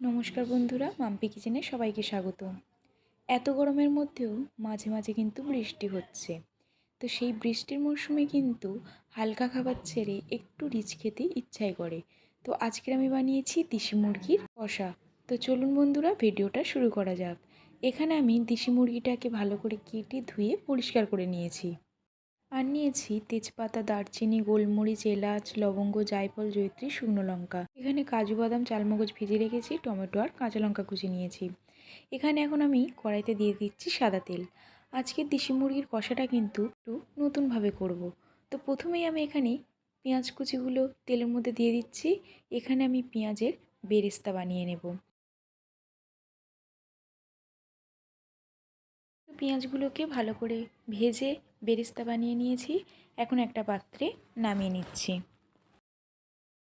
নমস্কার বন্ধুরা, মাম্পি কিচেনে সবাইকে স্বাগত। এত গরমের মধ্যেও মাঝে মাঝে কিন্তু বৃষ্টি হচ্ছে। তো সেই বৃষ্টির মরশুমে কিন্তু হালকা খাবার ছেড়ে একটু রিচ খেতে ইচ্ছাই করে। তো আজকের আমি বানিয়েছি দেশি মুরগির কষা। তো চলুন বন্ধুরা, ভিডিওটা শুরু করা যাক। এখানে আমি দেশি মুরগিটাকে ভালো করে কেটে ধুয়ে পরিষ্কার করে নিয়েছি। আর নিয়েছি তেজপাতা, দারচিনি, গোলমরিচ, এলাচ, লবঙ্গ, জায়ফল, জয়িত্রী, শুকনো লঙ্কা। এখানে কাজু, বাদাম, চালমগজ ভেজে রেখেছি, টমেটো আর কাঁচা লঙ্কা কুচি নিয়েছি। এখানে এখন আমি কড়াইতে দিয়ে দিচ্ছি সাদা তেল। আজকের দেশি মুরগির কষাটা কিন্তু একটু নতুনভাবে করব। তো প্রথমেই আমি এখানে পেঁয়াজ কুচিগুলো তেলের মধ্যে দিয়ে দিচ্ছি। এখানে আমি পেঁয়াজের বেরেস্তা বানিয়ে নেব। পেঁয়াজগুলোকে ভালো করে ভেজে বেরেস্তা বানিয়ে নিয়েছি। এখন একটা পাত্রে নামিয়ে নিচ্ছি।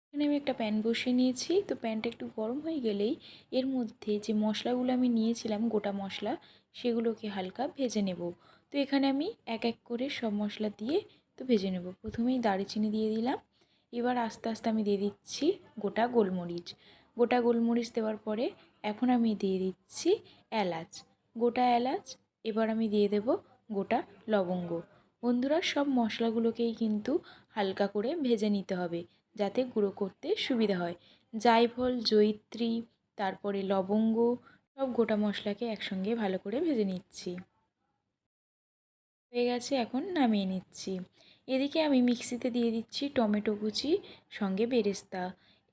এখানে আমি একটা প্যান বসিয়ে নিয়েছি। তো প্যানটা একটু গরম হয়ে গেলেই এর মধ্যে যে মশলাগুলো আমি নিয়েছিলাম, গোটা মশলা, সেগুলোকে হালকা ভেজে নেব। তো এখানে আমি এক এক করে সব মশলা দিয়ে তো ভেজে নেব। প্রথমেই দারচিনি দিয়ে দিলাম। এবার আস্তে আস্তে আমি দিয়ে দিচ্ছি গোটা গোলমরিচ। গোটা গোলমরিচ দেওয়ার পরে এখন আমি দিয়ে দিচ্ছি এলাচ। গোটা এলাচ এবার আমি দিয়ে দেব গোটা লবঙ্গ। বন্ধুরা, সব মশলাগুলোকেই কিন্তু হালকা করে ভেজে নিতে হবে, যাতে গুঁড়ো করতে সুবিধা হয়। জায়ফল, জয়িত্রী, তারপরে লবঙ্গ, সব গোটা মশলাকে একসঙ্গে ভালো করে ভেজে নিচ্ছি। হয়ে গেছে, এখন নামিয়ে নিচ্ছি। এদিকে আমি মিক্সিতে দিয়ে দিচ্ছি টমেটো কুচি, সঙ্গে বেরেস্তা।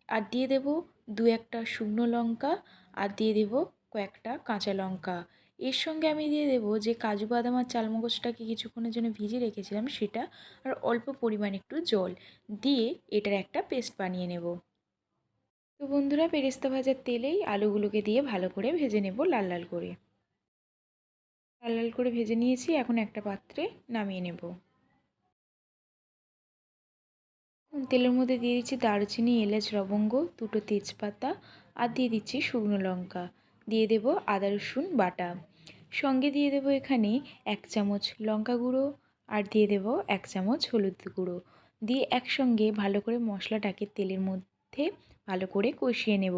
আর দিয়ে দেব দু একটা শুকনো লঙ্কা, আর দিয়ে দেব কয়েকটা কাঁচা লঙ্কা। এর সঙ্গে আমি দিয়ে দেবো যে কাজু বাদাম আর চালমগজটাকে কিছুক্ষণের জন্য ভিজিয়ে রেখেছিলাম সেটা, আর অল্প পরিমাণ একটু জল দিয়ে এটার একটা পেস্ট বানিয়ে নেব। তো বন্ধুরা, পেরেস্তা ভাজার তেলেই আলুগুলোকে দিয়ে ভালো করে ভেজে নেব লাল লাল করে। লাল লাল করে ভেজে নিয়েছি, এখন একটা পাত্রে নামিয়ে নেব। তেলের মধ্যে দিয়ে দিচ্ছি দারচিনি, এলাচ, লবঙ্গ, দুটো তেজপাতা, আর দিয়ে দিচ্ছি শুকনো লঙ্কা। দিয়ে দেব আদা, রসুন, বাটা। সঙ্গে দিয়ে দেব এখানে এক চামচ লঙ্কা গুঁড়ো আর দিয়ে দেব এক চামচ হলুদ গুঁড়ো। দিয়ে একসঙ্গে ভালো করে মশলাটাকে তেলের মধ্যে ভালো করে কষিয়ে নেব।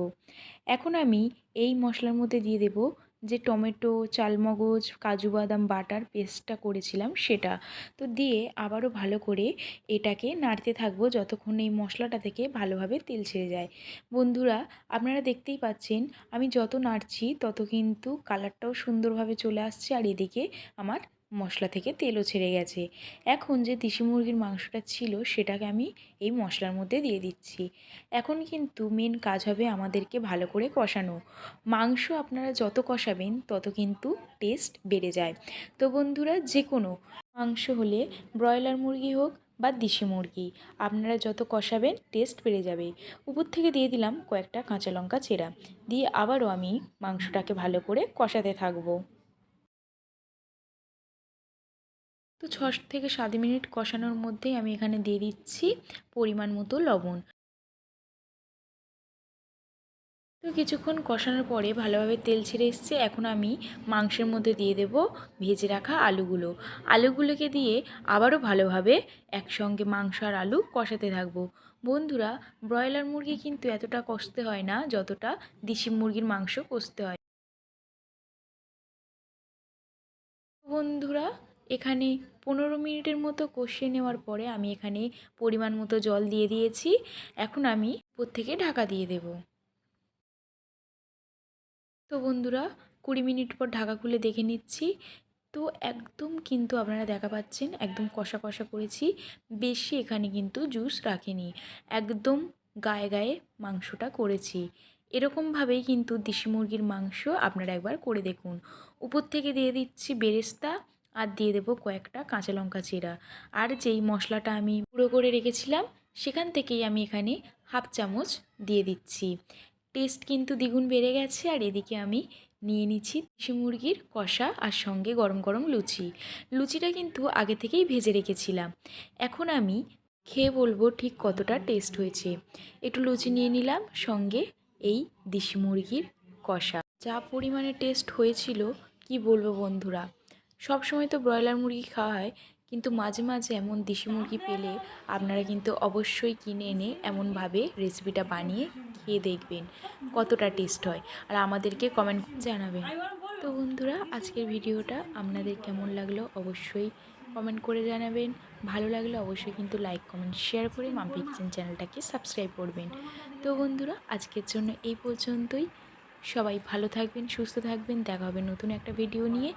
এখন আমি এই মশলার মধ্যে দিয়ে দেব যে টমেটো, চালমগজ, কাজু বাদাম, বাটার পেস্টটা করেছিলাম সেটা। তো দিয়ে আবারও ভালো করে এটাকে নাড়তে থাকব যতক্ষণ এই মশলাটা থেকে ভালোভাবে তেল ছেড়ে যায়। বন্ধুরা, আপনারা দেখতেই পাচ্ছেন, আমি যত নাড়ছি তত কিন্তু কালারটাও সুন্দরভাবে চলে আসছে আর এদিকে আমার মশলা থেকে তেলও ছেড়ে গেছে। এখন যে দেশি মুরগির মাংসটা ছিল, সেটাকে আমি এই মশলার মধ্যে দিয়ে দিচ্ছি। এখন কিন্তু মেন কাজ হবে আমাদেরকে ভালো করে কষানো। মাংস আপনারা যত কষাবেন, তত কিন্তু টেস্ট বেড়ে যায়। তো বন্ধুরা যে কোনো মাংস হলে ব্রয়লার মুরগি হোক বা দেশি মুরগি, আপনারা যত কষাবেন টেস্ট বেড়ে যাবে। উপর থেকে দিয়ে দিলাম কয়েকটা কাঁচা লঙ্কা চেরা। দিয়ে আবারও আমি মাংসটাকে ভালো করে কষাতে থাকব। তো ছ থেকে সাত মিনিট কষানোর মধ্যেই আমি এখানে দিয়ে দিচ্ছি পরিমাণ মতো লবণ। তো কিছুক্ষণ কষানোর পরে ভালোভাবে তেল ছেড়ে এসছে, এখন আমি মাংসের মধ্যে দিয়ে দেব ভেজে রাখা আলুগুলো। আলুগুলোকে দিয়ে আবারও ভালোভাবে একসঙ্গে মাংস আর আলু কষাতে থাকব। বন্ধুরা, ব্রয়লার মুরগি কিন্তু এতটা কষতে হয় না যতটা দেশি মুরগির মাংস কষতে হয়। বন্ধুরা এখানে পনেরো মিনিটের মতো কষিয়ে নেওয়ার পরে আমি এখানে পরিমাণ মতো জল দিয়ে দিয়েছি। এখন আমি উপর থেকে ঢাকা দিয়ে দেব। তো বন্ধুরা, কুড়ি মিনিট পর ঢাকা খুলে দেখে নিচ্ছি। তো একদম কিন্তু আপনারা দেখা পাচ্ছেন, একদম কষা কষা করেছি। বেশি এখানে কিন্তু জুস রাখিনি। একদম গায়ে গায়ে মাংসটা করেছি। এরকমভাবেই কিন্তু দেশি মুরগির মাংস আপনারা একবার করে দেখুন। উপর থেকে দিয়ে দিচ্ছি বেরেস্তা। আর দিয়ে দেবো কয়েকটা কাঁচা লঙ্কা চিরা আর যেই মশলাটা আমি গুঁড়ো করে রেখেছিলাম, সেখান থেকেই আমি এখানে হাফ চামচ দিয়ে দিচ্ছি। টেস্ট কিন্তু দ্বিগুণ বেড়ে গেছে, আর এদিকে আমি নিয়ে নিচ্ছি দেশি মুরগির কষা আর সঙ্গে গরম গরম লুচি। লুচিটা কিন্তু আগে থেকেই ভেজে রেখেছিলাম। এখন আমি খেয়ে বলব ঠিক কতটা টেস্ট হয়েছে। একটু লুচি নিয়ে নিলাম, সঙ্গে এই দেশি মুরগির কষা। যা পরিমাণে টেস্ট হয়েছিল, কি বলব বন্ধুরা? সব সময় তো ব্রয়লার মুরগি খাওয়া হয়, কিন্তু মাঝে মাঝে এমন দেশি মুরগি পেলে আপনারা কিন্তু অবশ্যই কিনে এনে এমনভাবে রেসিপিটা বানিয়ে খেয়ে দেখবেন, কতটা টেস্ট হয়। আর আমাদেরকে কমেন্ট জানাবেন। তো বন্ধুরা, আজকের ভিডিওটা আপনাদের কেমন লাগল অবশ্যই কমেন্ট করে জানাবেন। ভালো লাগলে অবশ্যই কিন্তু লাইক কমেন্ট শেয়ার করে মাম্পি কিচেন চ্যানেলটাকে সাবস্ক্রাইব করবেন। তো বন্ধুরা, আজকের জন্য এই পর্যন্তই। সবাই ভালো থাকবেন, সুস্থ থাকবেন। দেখা হবে নতুন একটা ভিডিও নিয়ে।